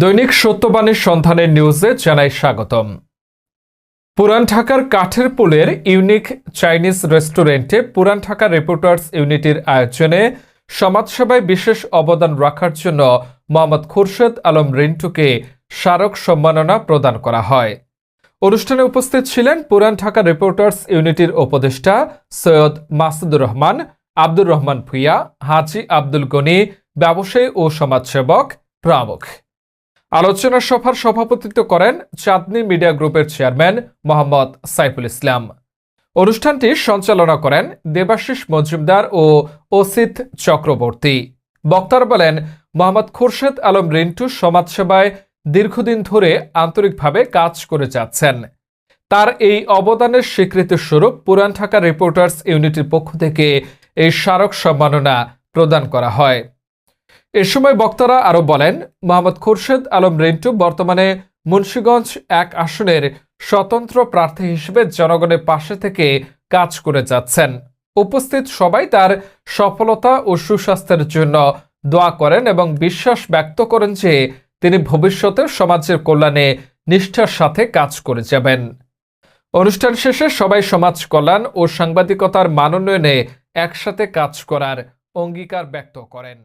দৈনিক সত্যবাণীর সন্ধানের নিউজে জানাই স্বাগতম। পুরান ঢাকার কাঠের পুলের ইউনিক চাইনিজ রেস্টুরেন্টে পুরান ঢাকা রিপোর্টার্স ইউনিটির আয়োজনে সমাজসেবায় বিশেষ অবদান রাখার জন্য মোহাম্মদ খুরশেদ আলম রিন্টুকে স্মারক সম্মাননা প্রদান করা হয়। অনুষ্ঠানে উপস্থিত ছিলেন পুরান ঢাকা রিপোর্টার্স ইউনিটির উপদেষ্টা সৈয়দ মাসুদুর রহমান, আব্দুর রহমান ভুইয়া, হাজি আব্দুল গনি, ব্যবসায়ী ও সমাজসেবক প্রমুখ। আলোচনা সভার সভাপতিত্ব করেন চাঁদনি মিডিয়া গ্রুপের চেয়ারম্যান মোহাম্মদ সাইফুল ইসলাম। অনুষ্ঠানটি সঞ্চালনা করেন দেবাশিস মজুমদার ও অসিত চক্রবর্তী। বক্তার বলেন, মোহাম্মদ খুরশেদ আলম রিন্টু সমাজসেবায় দীর্ঘদিন ধরে আন্তরিকভাবে কাজ করে যাচ্ছেন। তার এই অবদানের স্বীকৃতি স্বরূপ পুরান ঢাকা রিপোর্টার্স ইউনিটির পক্ষ থেকে এই স্মারক সম্মাননা প্রদান করা হয়। এ সময় বক্তারা আরও বলেন, মোহাম্মদ খুরশেদ আলম রিন্টু বর্তমানে মুন্সীগঞ্জ এক আসনের স্বতন্ত্র প্রার্থী হিসেবে জনগণের পাশে থেকে কাজ করে যাচ্ছেন। উপস্থিত সবাই তার সফলতা ও সুস্বাস্থ্যের জন্য দোয়া করেন এবং বিশ্বাস ব্যক্ত করেন যে তিনি ভবিষ্যতে সমাজের কল্যাণে নিষ্ঠার সাথে কাজ করে যাবেন। অনুষ্ঠান শেষে সবাই সমাজ কল্যাণ ও সাংবাদিকতার মানোন্নয়নে একসাথে কাজ করার অঙ্গীকার ব্যক্ত করেন।